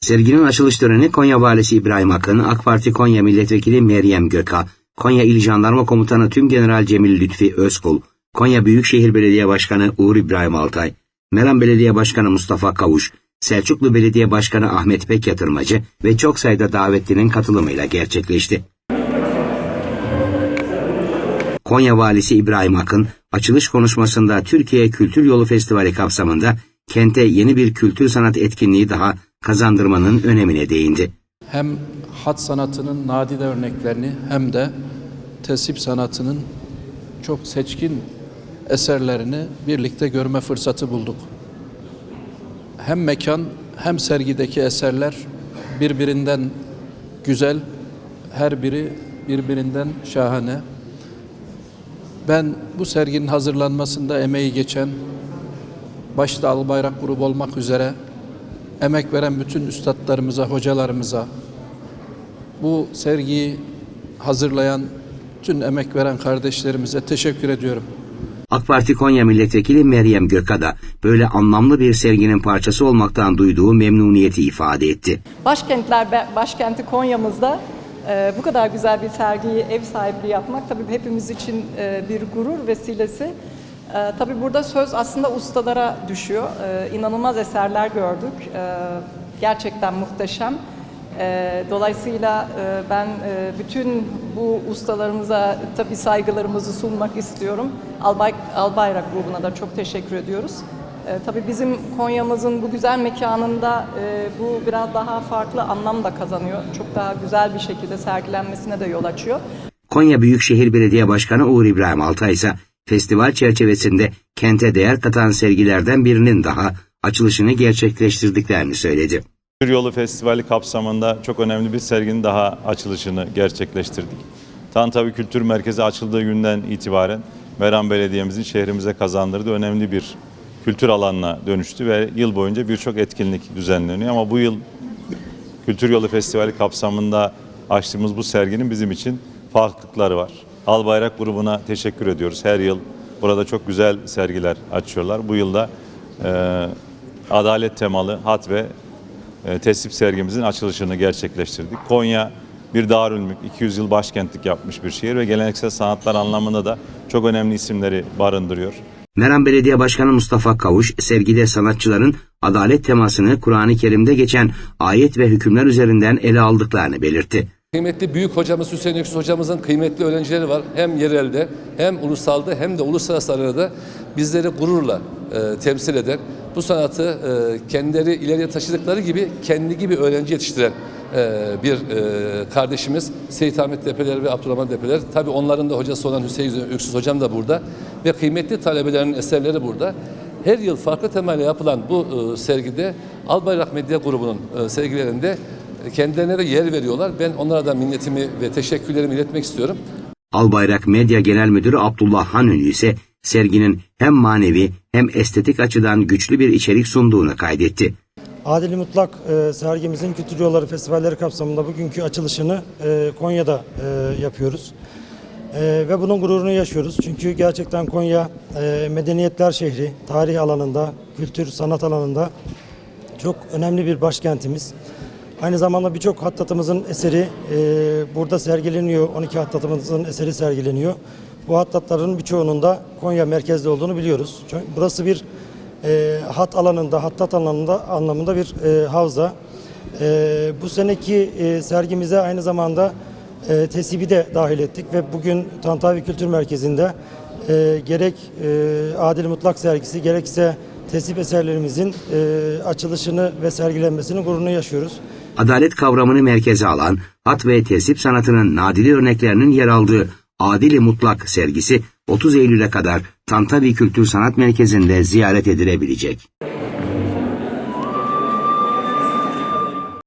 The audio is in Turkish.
Serginin açılış töreni Konya Valisi İbrahim Akın, AK Parti Konya Milletvekili Meryem Göka, Konya İl Jandarma Komutanı Tümgeneral Cemil Lütfi Özkul, Konya Büyükşehir Belediye Başkanı Uğur İbrahim Altay, Meram Belediye Başkanı Mustafa Kavuş, Selçuklu Belediye Başkanı Ahmet Pek Yatırmacı ve çok sayıda davetlinin katılımıyla gerçekleşti. Konya Valisi İbrahim Akın, açılış konuşmasında Türkiye Kültür Yolu Festivali kapsamında kente yeni bir kültür sanat etkinliği daha kazandırmanın önemine değindi. hem hat sanatının nadide örneklerini hem de tesip sanatının çok seçkin eserlerini birlikte görme fırsatı bulduk. Hem mekan hem sergideki eserler birbirinden güzel, her biri birbirinden şahane. Ben bu serginin hazırlanmasında emeği geçen, başta Albayrak grubu olmak üzere emek veren bütün üstadlarımıza, hocalarımıza, bu sergiyi hazırlayan tüm emek veren kardeşlerimize teşekkür ediyorum. AK Parti Konya Milletvekili Meryem Göka da böyle anlamlı bir serginin parçası olmaktan duyduğu memnuniyeti ifade etti. Başkentler başkenti Konya'mızda e, bu kadar güzel bir sergiyi ev sahipliği yapmak tabii hepimiz için e, bir gurur vesilesi. E, tabii burada söz aslında ustalara düşüyor. E, inanılmaz eserler gördük. E, gerçekten muhteşem. Dolayısıyla e, ben e, bütün bu ustalarımıza tabii saygılarımızı sunmak istiyorum. Albay, Albayrak grubuna da çok teşekkür ediyoruz. Tabii bizim Konya'mızın bu güzel mekanında e, bu biraz daha farklı anlam da kazanıyor. Çok daha güzel bir şekilde sergilenmesine de yol açıyor. Konya Büyükşehir Belediye Başkanı Uğur İbrahim Altay ise festival çerçevesinde kente değer katan sergilerden birinin daha açılışını gerçekleştirdiklerini söyledi. Kültür Yolu Festivali kapsamında çok önemli bir serginin daha açılışını gerçekleştirdik. Tantavi Kültür Merkezi açıldığı günden itibaren Meram Belediye'mizin şehrimize kazandırdığı önemli bir kültür alanına dönüştü ve yıl boyunca birçok etkinlik düzenleniyor. Ama bu yıl Kültür Yolu Festivali kapsamında açtığımız bu serginin bizim için farklılıkları var. Albayrak grubuna teşekkür ediyoruz. Her yıl burada çok güzel sergiler açıyorlar. Bu yılda e, adalet temalı hat ve e, tesip sergimizin açılışını gerçekleştirdik. Konya bir darülmülk, 200 yıl başkentlik yapmış bir şehir ve geleneksel sanatlar anlamında da çok önemli isimleri barındırıyor. Meram Belediye Başkanı Mustafa Kavuş, sergide sanatçıların adalet temasını Kur'an-ı Kerim'de geçen ayet ve hükümler üzerinden ele aldıklarını belirtti. Kıymetli büyük hocamız Hüseyin Öksüz hocamızın kıymetli öğrencileri var. Hem yerelde hem ulusalda hem de uluslararası arenada bizleri gururla e, temsil eden, bu sanatı e, kendileri ileriye taşıdıkları gibi kendi gibi öğrenci yetiştiren e, bir e, kardeşimiz Seyit Ahmet Depeler ve Abdurrahman Depeler. Tabii onların da hocası olan Hüseyin Öksüz hocam da burada ve kıymetli talebelerin eserleri burada. Her yıl farklı temayla yapılan bu e, sergide Albayrak Medya grubunun e, sergilerinde kendilerine de yer veriyorlar. Ben onlara da minnetimi ve teşekkürlerimi iletmek istiyorum. Albayrak Medya Genel Müdürü Abdullah Hanönü ise serginin hem manevi hem estetik açıdan güçlü bir içerik sunduğunu kaydetti. Adil Mutlak e, sergimizin Kültür Yolları Festivalleri kapsamında bugünkü açılışını e, Konya'da e, yapıyoruz. E, ve bunun gururunu yaşıyoruz. Çünkü gerçekten Konya e, medeniyetler şehri, tarih alanında, kültür, sanat alanında çok önemli bir başkentimiz. Aynı zamanda birçok hattatımızın eseri e, burada sergileniyor. 12 hattatımızın eseri sergileniyor. Bu hattatların birçoğunun da Konya merkezde olduğunu biliyoruz. Çünkü Burası bir e, hat alanında, hattat alanında anlamında bir e, havza. E, bu seneki e, sergimize aynı zamanda e, tesibi de dahil ettik ve bugün Tantavi Kültür Merkezi'nde e, gerek e, Adil Mutlak sergisi gerekse tesip eserlerimizin e, açılışını ve sergilenmesini gururunu yaşıyoruz. Adalet kavramını merkeze alan hat ve tesip sanatının nadide örneklerinin yer aldığı Adili Mutlak sergisi 30 Eylül'e kadar Tantavi Kültür Sanat Merkezi'nde ziyaret edilebilecek.